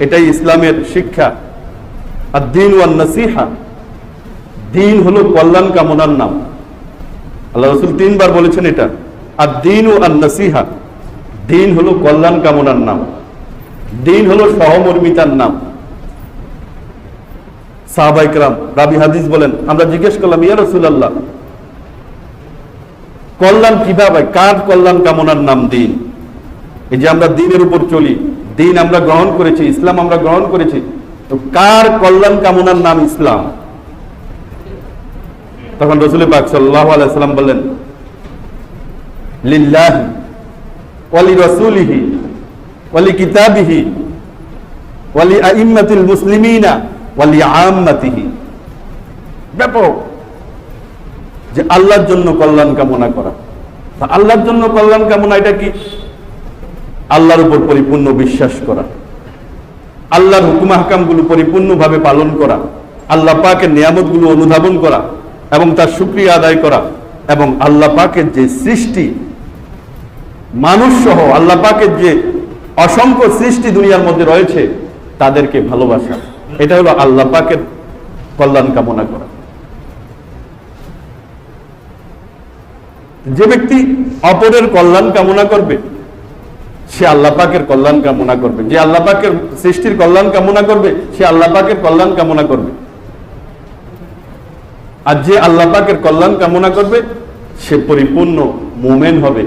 এটাই ইসলামের শিক্ষা। আর দিন ওয়ান নাসিহা। দিন হলো কল্যাণ কামনার নাম। আল্লাহ রসুল তিনবার বলেছেন এটা। আর দিন ও আর নাসিহা। দিন হলো কল্যাণ কামনার নাম। দিন হলো সহমর্মিতার নাম। সাহাবাইকরাম রাবি হাদিস বলেন, আমরা জিজ্ঞেস করলাম, ইয়া রসুল্লাহ কল্যাণ কীভাবে? কার কল্যাণ কামনার নাম দিন এই যে আমরা দিনের উপর চলি, দিন আমরা গ্রহণ করেছি, ইসলাম আমরা গ্রহণ করেছি, তো কার কল্যাণ কামনার নাম ইসলাম? তখন রসুল পাক সাল্লাহ আলাইসাল্লাম বললেন, লিল্লাহি ওয়ালি রসুলিহি ওয়ালি কিতাবিহি ওয়ালি আইম্মাতিল মুসলিমিনা ওয়ালি আম্মাতিহি ব্যাপক। যে আল্লাহর জন্য কল্যাণ কামনা করা। আল্লাহর জন্য কল্যাণ কামনা এটা কি? আল্লাহর উপর পরিপূর্ণ বিশ্বাস করা। আল্লাহর হুকুম হাকামগুলো পরিপূর্ণভাবে পালন করা। আল্লাহ পাকের নিয়ামতগুলো অনুধাবন করা এবং তার সুক্রিয়া আদায় করা এবং আল্লাহ পাকের যে সৃষ্টি, মানুষ সহ আল্লাহ পাকের যে অসংখ্য সৃষ্টি দুনিয়ার মধ্যে রয়েছে, তাদেরকে ভালোবাসা। এটা হলো আল্লাহ পাকের কল্যাণ কামনা করা। যে ব্যক্তি অপরের কল্যাণ কামনা করবে সে আল্লাহ পাকের কল্যাণ কামনা করবে। যে আল্লাহ পাকের সৃষ্টির কল্যাণ কামনা করবে, সে আল্লাহ পাকের কল্যাণ কামনা করবে। আর যে আল্লাহ পাকের কল্যাণ কামনা করবে, সে পরিপূর্ণ মোমেন হবে।